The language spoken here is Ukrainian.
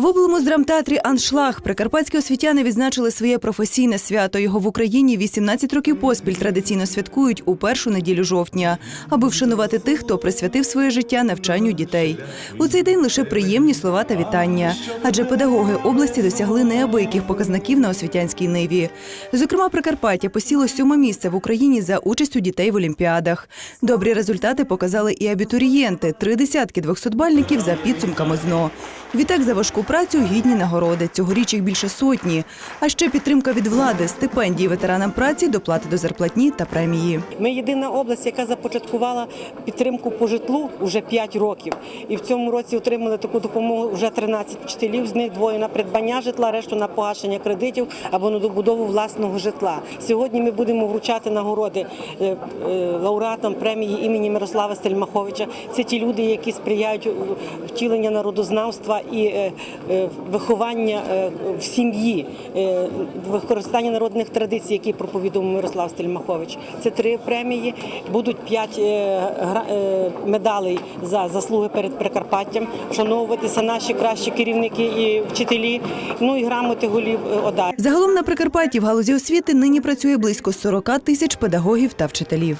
В облому драмтеатрі Аншлаг прикарпатські освітяни відзначили своє професійне свято. Його в Україні 18 років поспіль традиційно святкують у першу неділю жовтня, аби вшанувати тих, хто присвятив своє життя навчанню дітей. У цей день лише приємні слова та вітання, адже педагоги області досягли неабияких показників на освітянській ниві. Зокрема, Прикарпаття посіло сьоме місце в Україні за участю дітей в олімпіадах. Добрі результати показали і абітурієнти три десятки двохсотбальників за підсумками ЗНО. Відтак за важку працю гідні нагороди. Цьогоріч їх більше сотні. А ще підтримка від влади, стипендії ветеранам праці, доплати до зарплатні та премії. Ми єдина область, яка започаткувала підтримку по житлу вже 5 років. І в цьому році отримали таку допомогу вже 13 вчителів. З них двоє на придбання житла, решту на погашення кредитів або на добудову власного житла. Сьогодні ми будемо вручати нагороди е, е, лауреатам премії імені Мирослава Стельмаховича. Це ті люди, які сприяють е, втілення народознавства і е, е, виховання е, в сім'ї, використання народних традицій, які проповідував Мирослав Стельмахович. Це три премії. Будуть п'ять медалей за заслуги перед Прикарпаттям. Вшановуватися наші кращі керівники і вчителі. Ну і грамоти голів ОДА. Загалом на Прикарпатті в галузі освіти нині працює близько 40 тисяч педагогів та вчителів.